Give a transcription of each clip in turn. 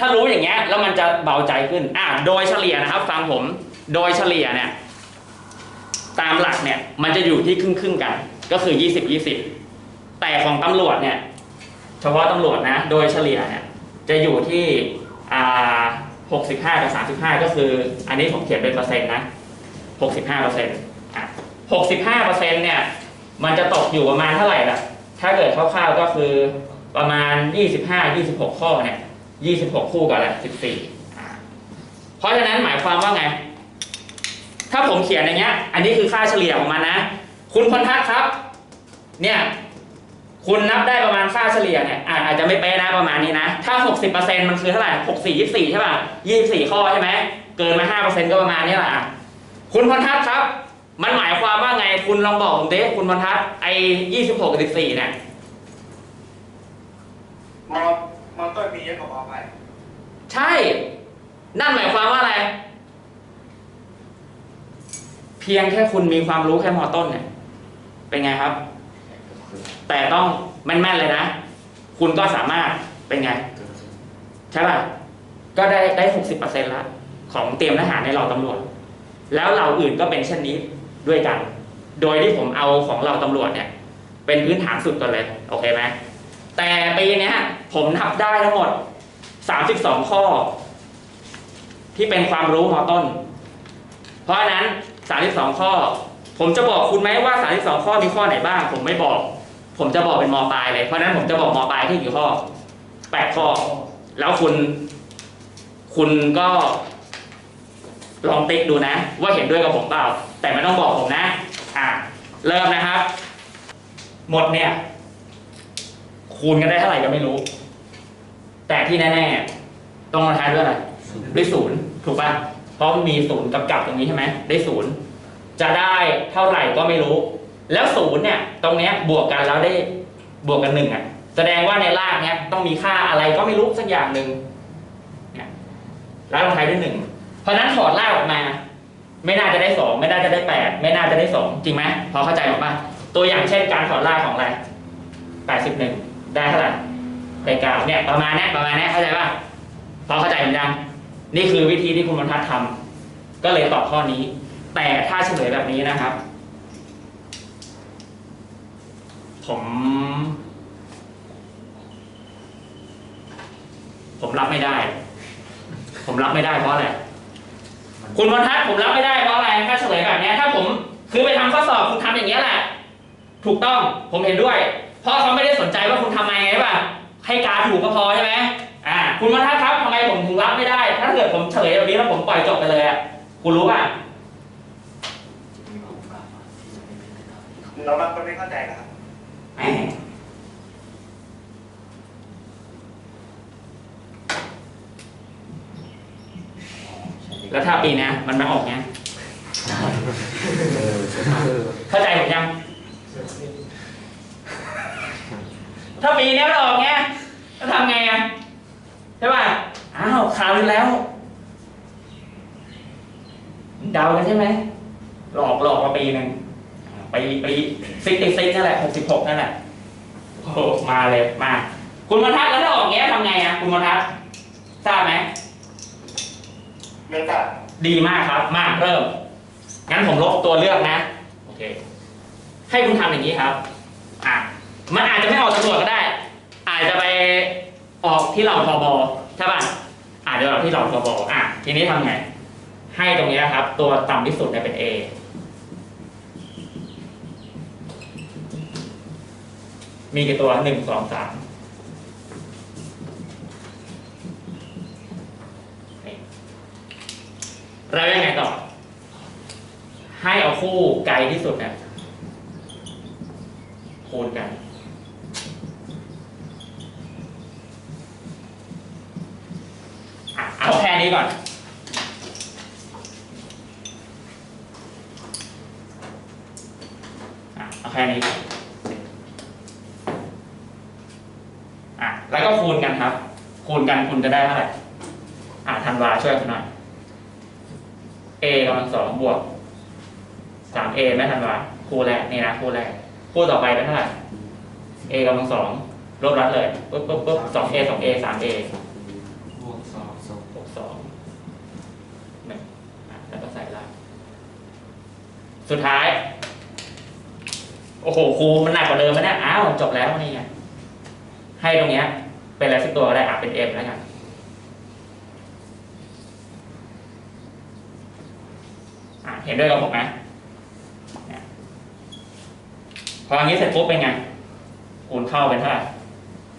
ถ้ารู้อย่างเงี้ยแล้วมันจะเบาใจขึ้นอะโดยเฉลี่ยนะครับ ฟังผมโดยเฉลี่ยเนี่ย ตามหลักเนี่ย มันจะอยู่ที่ครึ่งครึ่งๆกัน ก็คือยี่สิบยี่สิบแต่ของตำรวจเนี่ย เฉพาะตำรวจนะ โดยเฉลี่ยเนี่ย จะอยู่ที่อ่าหกสิบห้ากับสามสิบห้าก็คือ อันนี้ผมเขียนเป็นเปอร์เซ็นต์นะหกสิบห้าเปอร์เซ็นต์อะหกสิบห้าเปอร์เซ็นต์เนี่ย มันจะตกอยู่ประมาณเท่าไหร่ล่ะ ถ้าเกิดคร่าวๆก็คือประมาณยี่สิบห้ายี่สิบหกข้อเนี่ย ยี่สิบหกคู่กับอะไรสิบสี่เพราะฉะนั้นหมายความว่าไง ถ้าผมเขียนอย่างเงี้ย อันนี้คือค่าเฉลี่ยของมันนะ คุณพลทัศครับ เนี่ย คุณนับได้ประมาณค่าเฉลี่ยเนี่ยอาอาจจะไม่เป๊ะนะประมาณนี้นะ ถ้า60%มันคือเท่าไหร่64 24ใช่ป่ะ24ข้อใช่ไหม เกินมา5%ก็ประมาณนี้แหละคุณพลทัศครับ มันหมายความว่าไง คุณลองบอกผมดิคุณพลทัศน์ไอ้26กับ14เนี่ย มอต้นมีเยอะกว่ามอปลายใช่ นั่นหมายความว่าอะไร เพียงแค่คุณมีความรู้แค่มอต้นเนี่ย เป็นไงครับ แต่ต้องแม่นๆเลยนะ คุณก็สามารถเป็นไง ใช่ป่ะ ก็ได้ได้หกสิบเปอร์เซ็นต์ละของเตรียมทหารในเหล่าตำรวจ แล้วเหล่าอื่นก็เป็นเช่นนี้ด้วยกัน โดยที่ผมเอาของเราตำรวจเนี่ย เป็นพื้นฐานสุดก่อนเลย โอเคไหมแต่ปีนี้ ผมนับได้ทั้งหมดสามสิบสองข้อ ที่เป็นความรู้มอต้น เพราะฉะนั้นสามสิบสองข้อ ผมจะบอกคุณไหมว่าสามสิบสองข้อมีข้อไหนบ้าง ผมไม่บอก ผมจะบอกเป็นมปลายเลย เพราะนั้นผมจะบอกมปลายที่กี่ข้อแปดข้อ แล้วคุณ คุณก็ลองติ๊กดูนะ ว่าเห็นด้วยกับผมเปล่า แต่ไม่ต้องบอกผมนะ อะเริ่มนะครับ หมดเนี่ย คูณกันได้เท่าไหร่ก็ไม่รู้ แต่ที่แน่ๆต้องมาทายด้วยอะไรด้วยศูนย์ถูกป่ะเพราะมีศูนย์กับกับตรงนี้ใช่ไหมได้ศูนย์จะได้เท่าไหร่ก็ไม่รู้ แล้วศูนย์เนี่ย ตรงเนี้ยบวกกันแล้วได้บวกกันหนึ่งอะ แสดงว่าในรากเนี้ยต้องมีค่าอะไรก็ไม่รู้สักอย่างหนึ่งแล้วลงท้ายด้วยหนึ่งเพราะนั้นถอดรากออกมา ไม่น่าจะได้สองไม่น่าจะได้แปดไม่น่าจะได้สองจริงไหมพอเข้าใจหรือป่ะตัวอย่างเช่นการถอดรากของอะไรแปดสิบหนึ่งได้เท่าไหร่ ได้เก้าเนี่ยประมาณนี้ประมาณนี้เข้าใจป่ะพอเข้าใจเหมือนกันนี่คือวิธีที่คุณบรรทัดทำก็เลยตอบข้อนี้ แต่ถ้าเฉลยแบบนี้นะครับ ผม ผมรับไม่ได้ ผมรับไม่ได้เพราะอะไรคุณบรรทัดผมรับไม่ได้เพราะอะไรถ้าเฉลยแบบนี้ถ้าผมคือไปทำข้อสอบคุณทำอย่างเงี้ยแหละ ถูกต้องผมเห็นด้วย เพราะเขาไม่ได้สนใจว่าคุณทำไงใช่ป่ะ ให้การถูกก็พอใช่ไหมอ่าคุณบรรทัดครับทำไมผมถึงรับไม่ได้ ถ้าเกิดผมเฉลยแบบนี้แล้วผมปล่อยจบไปเลยอะคุณรู้ป่ะเราบางคนไม่เข้าใจนะครับแหมแล้วถ้าปีเนี้ยมันไม่ออกเนี้ยเข้าใจผมยัง ถ้าปีเนี้ยมันออกเนี้ยจะทำไงอะใช่ป่ะอ้าวข่าวอีกแล้วเดากันใช่ไหมหลอกหลอกมาปีหนึ่งปีปีซิกซิกซิกนั่นแหละหกสิบหกนั่นแหละโอ้โหมาเลยมา คุณมทัศน์แล้วถ้าออกเงี้ยทำไงอะคุณมทัศน์ทราบไหมเนื่องจากดีมากครับ มาเริ่ม งั้นผมลบตัวเลือกนะ โอเค ให้คุณทำอย่างนี้ครับ อะ มันอาจจะไม่ออกตำรวจก็ได้ อาจจะไปออกที่เหล่าทบใช่ป่ะอาจจะออกที่เหล่าทบอะทีนี้ทำไง ให้ตรงนี้ครับ ตัวต่ำที่สุดเนี่ยเป็น A มีกี่ตัวหนึ่งสองสามนี่แล้วยังไงต่อ ให้เอาคู่ไกลที่สุดเนี่ยคูณกัน อะเอาแค่ นี้ก่อนอะเอาแค่นี้ อะ แล้วก็คูณกันครับ คูณกันคุณจะได้เท่าไหร่ อะธันวาช่วยคุณหน่อย a กำลังสองบวกสาม a ไม่ธันวาคู่แรกนี่นะคู่แรกคู่ต่อไปเป็นเท่าไหร่ a กำลังสองลบรัดเลยปุ๊บปุ๊บปุ๊บสอง a สอง a สาม a บวกสองสอง สองหนึ่งอะแล้วก็ใส่ล่างสุดท้าย โอ้โหครูมันหนักกว่าเดิมแล้วเนี่ยอ้าวจบแล้วนี่ไงให้ตรงเนี้ย เป็นอะไรสักตัวก็ได้อะเป็นเอ็มแล้วกันอะเห็นด้วยกับผมไหมเนี่ยพออย่างนี้เสร็จปุ๊บเป็นไงคูณเข้าเป็นเท่าไหร่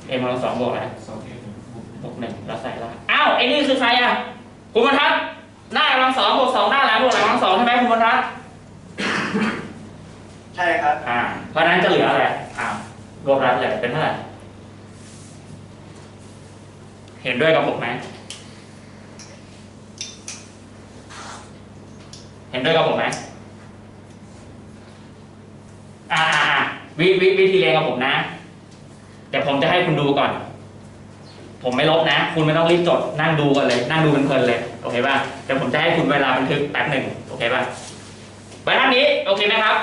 เอ็มกำลังสองบวกอะไรสองเอ็มบวกบวกหนึ่งแล้วใส่ล่างอ้าวไอ้นี่คือใครอะคุณบรรทัดหน้ากำลังสองบวกสองหน้าหลังบวกหลังกำลังสองใช่ไหมคุณบรรทัดใช่ครับอ่าเพราะฉะนั้นจะเหลืออะไรอ่ารวมรัดเลยเป็นเท่าไหร่เห็นด้วยกับผมไหมเห็นด้วยกับผมไหมอ่าอ่าอ่าวิวิวิธีเรียนกับผมนะเดี๋ยวผมจะให้คุณดูก่อน ผมไม่ลบนะ คุณไม่ต้องรีบจดนั่งดูกันเลย นั่งดูเพลินๆเลยโอเคป่ะเดี๋ยวผมจะให้คุณเวลาบันทึกแป๊บหนึ่งโอเคป่ะบรรทัดนี้โอเคไหมครับ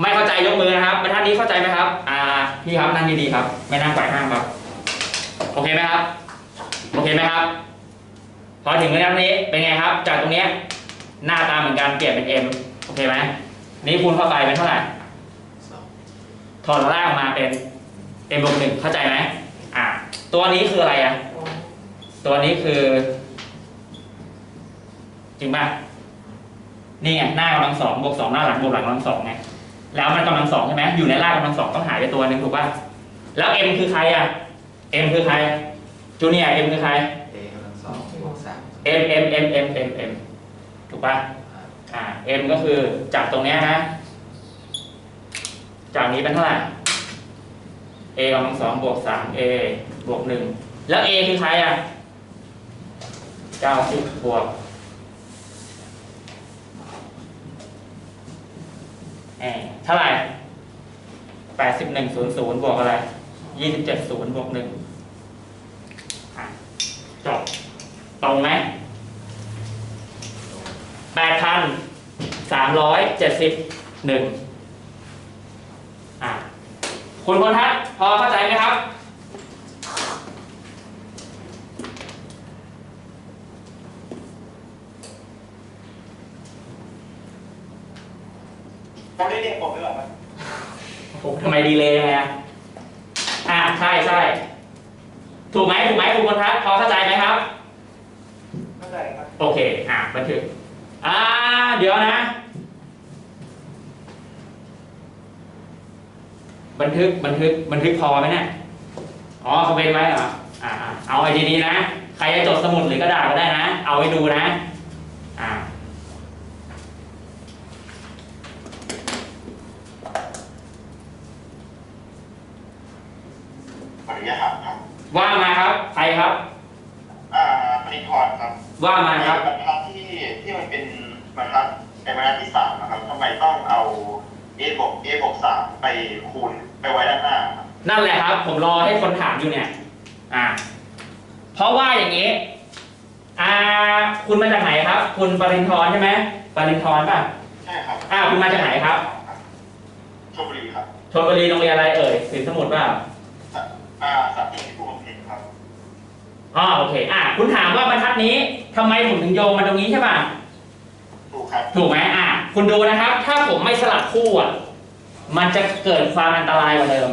ไม่เข้าใจยกมือนะครับบรรทัดนี้เข้าใจไหมครับ อ่าพี่ครับนั่งดีๆครับ ไม่นั่งไขว่ห้างครับโอเคไหมครับ โอเคไหมครับ พอถึงบรรทัดนี้เป็นไงครับ จากตรงเนี้ยหน้าตาเหมือนกันเปลี่ยนเป็น M โอเคไหมนี่คูณเข้าไปเป็นเท่าไหร่สองถอดล่างมาเป็น m บวกหนึ่งเข้าใจไหม อ่าตัวนี้คืออะไรอะ ตัวนี้คือ จริงป่ะ นี่ไงหน้ากำลังสองบวกสองหน้าหลังบวกหลังกำลังสองไง แล้วมันกำลังสองใช่ไหมอยู่ในรากกำลังสองต้องหายไปตัวหนึ่งถูกป่ะ แล้ว m คือใครอะ m คือใคร จูเนียร์ m คือใคร เอกำลังสองบวกสาม m m m m m m ถูกป่ะ อ่า m ก็คือจากตรงเนี้ยนะ จากนี้เป็นเท่าไหร่ a กำลังสองบวกสาม a บวกหนึ่งแล้ว a คือใครอะเก้าสิบบวกเอเท่าไหร่แปดสิบหนึ่งศูนย์ศูนย์บวกอะไรยี่สิบเจ็ดศูนย์บวกหนึ่งจบตรงไหมแปดพันสามร้อยเจ็ดสิบหนึ่ง คุณพลทัศน์พอเข้าใจไหมครับ ผมได้เรียกผมด้วยเหรอครับโอ้โหทำไมดีเลยยังไงอะอ่าใช่ใช่ถูกไหมถูกไหมคุณพลทัศน์พอเข้าใจไหมครับ เข้าใจครับ โอเค อะบันทึกอ่า เดี๋ยวนะ บันทึกบันทึกบันทึกพอไหมเนี่ยอ๋อเขาเป็นไว้เหรออ่าอ่าเอาไอ้ดีๆนะ ใครจะจดสมุดหรือกระดาษก็ได้นะ เอาไว้ดูนะอ่าขออนุญาตครับว่ามาครับ ใครครับ อ่าปริพรครับ ว่ามาครับบรรทัดที่ที่มันเป็นบรรทัดเป็นบรรทัดที่สามนะครับทำไมต้องเอา a บวก a บวกสามไปคูณไปไว้ด้านหน้าครับนั่นแหละครับ ผมรอให้คนถามอยู่เนี่ย อ่า เพราะว่าอย่างนี้ อ่า คุณมาจากไหนครับ คุณปรินทร์ใช่ไหมปรินทร์ป่ะ ใช่ครับอ่า คุณมาจากไหนครับชลบุรีครับชลบุรีโรงเรียนอะไรเอ่ยสินสมุทรเปล่าอ่าสัตว์ที่ภูมิพินครับอ๋อโอเค อ่า คุณถามว่าบรรทัดนี้ทำไมผมถึงโยงมาตรงนี้ใช่ป่ะ ถูกครับ ถูกไหมอ่า คุณดูนะครับ ถ้าผมไม่สลับคู่อะ มันจะเกิดความอันตรายกว่าเดิม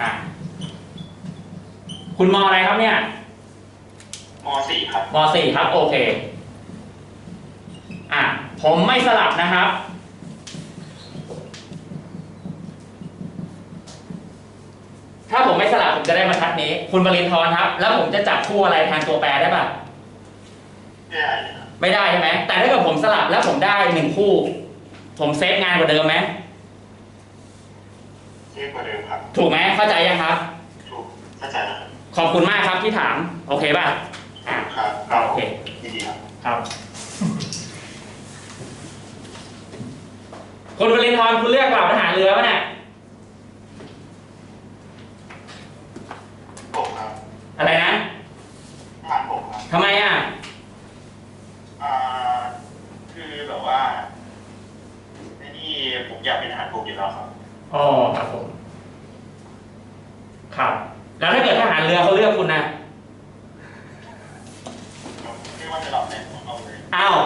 อ่าคุณมองอะไรครับเนี่ยมสี่ครับมสี่ครับ โอเคอะผมไม่สลับนะครับ ถ้าผมไม่สลับผมจะได้บรรทัดนี้ คุณบรินทร์ครับ แล้วผมจะจับคู่อะไรแทนตัวแปรได้ป่ะไม่ได้ครับ ไม่ได้ใช่ไหมแต่ถ้าเกิดผมสลับแล้วผมได้หนึ่งคู่ ผมเซฟงานกว่าเดิมไหมเยอะกว่าเดิมครับ ถูกไหมเข้าใจยังครับถูกเข้าใจนะครับขอบคุณมากครับที่ถาม โอเคป่ะอะครับโอเคดีดีครับครับคุณวรินทร์คุณเลือกเหล่าทหารเรือป่ะเนี่ยผมครับอะไรนะทหารผมครับทำไมอะ ว่าไอ้นี่ผมอยากเป็นทหารบกอยู่แล้วครับอ๋อครับผม ครับ แล้วถ้าเกิดทหารเรือเขาเลือกคุณนะไม่ว่าจะหลับไหนเอาเลยอ้าว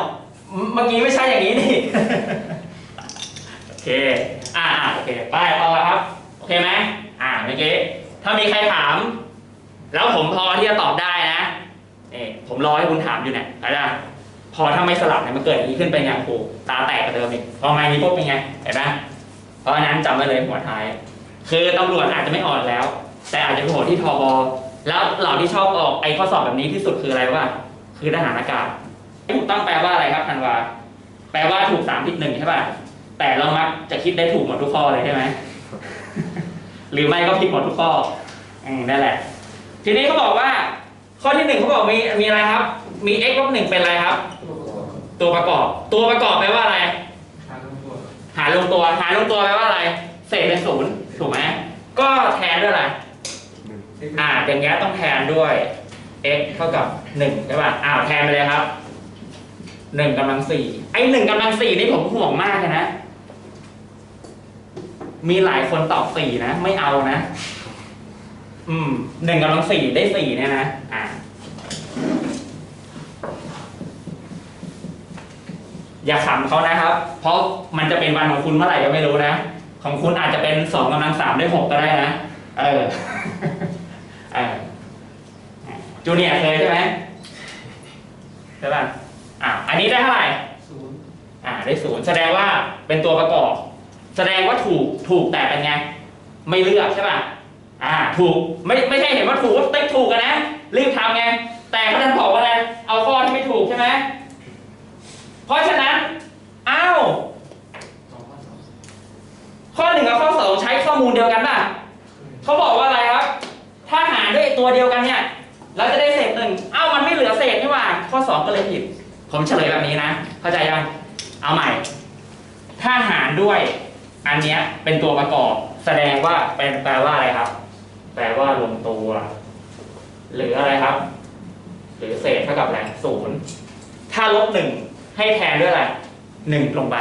เมื่อกี้ไม่ใช่อย่างนี้นี่ โอเค อ่าอ่าโอเคไปพอครับ โอเคไหมอ่าเมื่อกี้ถ้ามีใครถาม แล้วผมพอที่จะตอบได้นะเอ่ผมรอให้คุณถามอยู่เนี่ยอาจารย์ พอถ้าไม่สลับเนี่ยมันเกิดอย่างนี้ขึ้นไปไงครูตาแตกกว่าเดิมอีกพอมาอย่างนี้ปุ๊บเป็นไงเห็นไหมเพราะฉะนั้นจำไว้เลยหัวท้าย คือตำรวจอาจจะไม่อ่อกแล้ว แต่อาจจะไปโผล่ที่ทบแล้วเหล่าที่ชอบออกไอ้ข้อสอบแบบนี้ที่สุดคืออะไรวะคือทหารอากาศถูกต้องแปลว่าอะไรครับธันวาแปลว่าถูกสามผิดหนึ่งใช่ป่ะแต่เรามักจะคิดได้ถูกหมดทุกข้อเลยใช่ไหมหรือไม่ก็ผิดหมดทุกข้ออืมนั่นแหละ ทีนี้เขาบอกว่า ข้อที่หนึ่งเขาบอกมีมีอะไรครับ มี x ลบหนึ่งเป็นอะไรครับ ตัวประกอบ ตัวประกอบแปลว่าอะไรค่าทั้งตัวหาลงตัวหาลงตัวแปลว่าอะไร เศษเป็นศูนย์ถูกไหมก็แทนด้วยอะไร อ่าอย่างเงี้ยต้องแทนด้วย x เท่ากับหนึ่งใช่ป่ะอ้าวแทนไปเลยครับหนึ่งกำลังสี่ไอ้หนึ่งกำลังสี่นี่ผมห่วงมากเลยนะ มีหลายคนตอบสี่นะ ไม่เอานะ อืมหนึ่งกำลังสี่ได้สี่เนี่ยนะ อ่า อย่าขำเขานะครับ เพราะมันจะเป็นวันของคุณเมื่อไหร่ก็ไม่รู้นะ ของคุณอาจจะเป็นสองกำลังสามได้หกก็ได้นะ เออเออจูเนียร์เคยใช่ไหมใช่ป่ะอ่าอันนี้ได้เท่าไหร่ศูนย์อ่าได้ศูนย์แสดงว่าเป็นตัวประกอบ แสดงว่าถูกถูกแต่เป็นไง ไม่เลือกใช่ป่ะอ่า ถูกไม่ไม่ใช่เห็นว่าถูกว่าติ๊กถูกกันนะรีบทำไงแต่เขาดันบอกว่าอะไรเอาข้อที่ไม่ถูกใช่ไหมเพราะฉะนั้น อ้าว สองข้อสอง ข้อหนึ่งกับข้อสองใช้ข้อมูลเดียวกันป่ะเขาบอกว่าอะไรครับ ถ้าหารด้วยตัวเดียวกันเนี่ยเราจะได้เศษหนึ่งเอ้ามันไม่เหลือเศษนี่หว่า ข้อสองก็เลยผิด ผมเฉลยแบบนี้นะ เข้าใจยัง เอาใหม่ ถ้าหารด้วยอันเนี้ยเป็นตัวประกอบ แสดงว่าเป็นแปลว่าอะไรครับ แปลว่าลงตัว หรืออะไรครับ หรือเศษเท่ากับอะไรศูนย์ถ้าลบหนึ่งให้แทนด้วยอะไรหนึ่งลงไป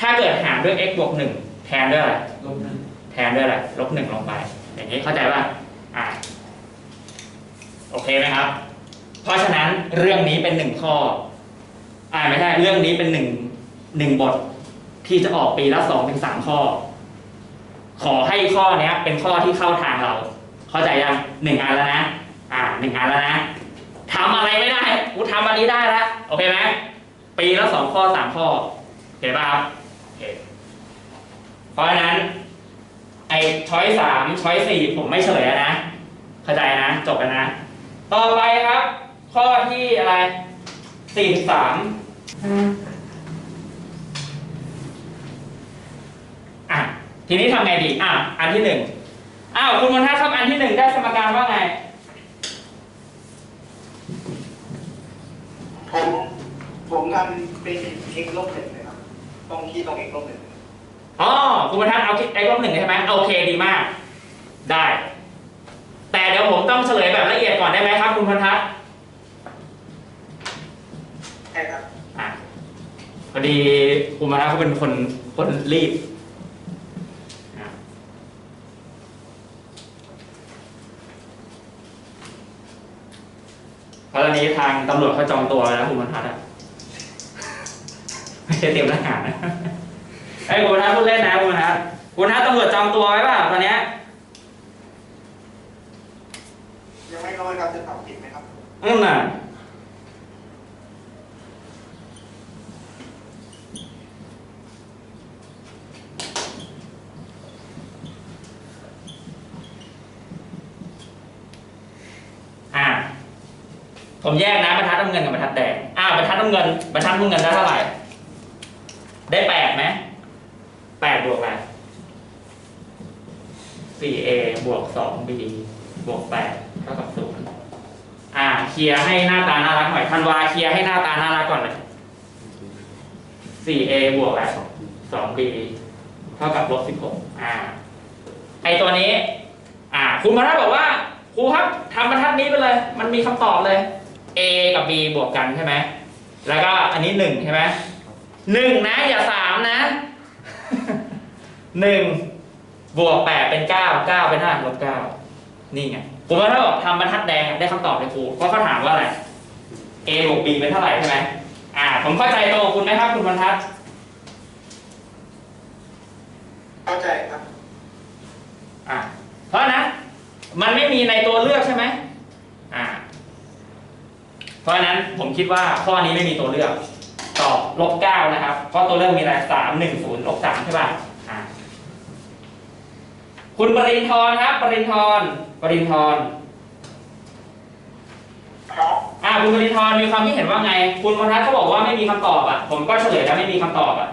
ถ้าเกิดหารด้วย x บวกหนึ่ง แทนด้วยอะไรลบหนึ่งแทนด้วยอะไรลบหนึ่งลงไป อย่างนี้เข้าใจป่ะอ่าโอเคไหมครับ เพราะฉะนั้นเรื่องนี้เป็นหนึ่งข้อ อ่าไม่ใช่เรื่องนี้เป็นหนึ่งหนึ่งบทที่จะออกปีละสองถึงสามข้อ ขอให้ข้อเนี้ย เป็นข้อที่เข้าทางเรา เข้าใจยังหนึ่งอันแล้วนะ อ่าหนึ่งอันแล้วนะทำอะไรไม่ได้กูทำอันนี้ได้แล้วโอเคไหมปีละสองข้อสามข้อโอเคป่ะครับ เพราะฉะนั้นไอ้ช้อยสามช้อยสี่ผมไม่เฉลยนะ เข้าใจนะ จบกันนะ ต่อไปครับ ข้อที่อะไรสี่สามอะ ทีนี้ทำไงดี อะ อันที่หนึ่งอ้าว คุณมนทัศน์ครับ อันที่หนึ่งได้สมการว่าไง ผม ผมทำเป็น x ลบหนึ่งเลยครับ ตรงที่ตรง x ลบหนึ่ง อ๋อคุณมนทัศน์เอาไอ้ลบหนึ่งใช่ไหมโอเคดีมาก ได้ แต่เดี๋ยวผมต้องเฉลยแบบละเอียดก่อนได้ไหมครับ คุณมนทัศน์ใช่ครับอะพอดีคุณมาแล้วเขาเป็นคนคนรีบอะเพราะตอนนี้ทางตำรวจเขาจองตัวแล้วคุณบรรทัดอะไม่ใช่เตรียมทหารนะ ไอ้ยคุณบรรทัดพูดเล่นนะคุณบรรทัดคุณบรรทัดตำรวจจองตัวไว้ป่ะตอนเนี้ยยังไม่ร้อยครับจะตอบผิดไหมครับอืมน่ะอ่าผมแยกนะบรรทัดน้ำเงินกับบรรทัดแดงอ่าบรรทัดน้ำเงินบรรทัดน้ำเงินได้เท่าไหร่ ได้แปดไหมแปดบวกอะไรสี่เอ บวกสองบีบวกแปดเท่ากับศูนย์อ่าเคลียร์ให้หน้าตาน่ารักหน่อยธันวาเคลียร์ให้หน้าตาน่ารักก่อนเลยสี่เอบวกอะไรสองบีเท่ากับลบสิบหกอ่าไอตัวนี้ อ่าคุณมาทัศน์บอกว่าครูครับทำบรรทัดนี้ไปเลย มันมีคำตอบเลย A กับ B บวกกันใช่ไหมแล้วก็อันนี้หนึ่งใช่ไหมหนึ่งนะ อย่าสามนะหนึ่ง บวกแปดเป็นเก้าเก้าเป็นเท่าไหร่ลบเก้านี่ไงผมว่าถ้าบอกทำบรรทัดแดงได้คำตอบเลยครูเพราะเขาถามว่าอะไร a บวก b เป็นเท่าไหร่ใช่ไหมอ่า ผมเข้าใจตรงกับคุณไหมครับคุณบรรทัด เข้าใจครับ อ่า เพราะฉะนั้นมันไม่มีในตัวเลือกใช่ไหมอ่า เพราะฉะนั้นผมคิดว่าข้อนี้ไม่มีตัวเลือก ตอบลบเก้านะครับ เพราะตัวเลือกมีอะไรสามหนึ่งศูนย์ลบสามใช่ป่ะอ่า คุณปรินทร์ครับ ปรินทร์ปรินทร์ครับอ่าคุณปรินทร์มีความคิดเห็นว่าไง คุณบรรทัดเขาบอกว่าไม่มีคำตอบอะ ผมก็เฉลยแล้วไม่มีคำตอบอะ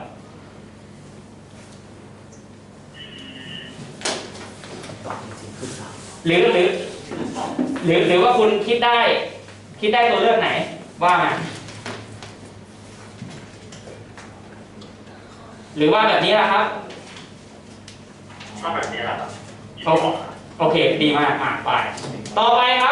หรือหรือหรือหรือว่าคุณคิดได้ คิดได้ตัวเลือกไหน ว่ามาหรือว่าแบบนี้ล่ะครับ ก็แบบนี้แหละครับ โอเค ดีมากอะไป ต่อไปครับ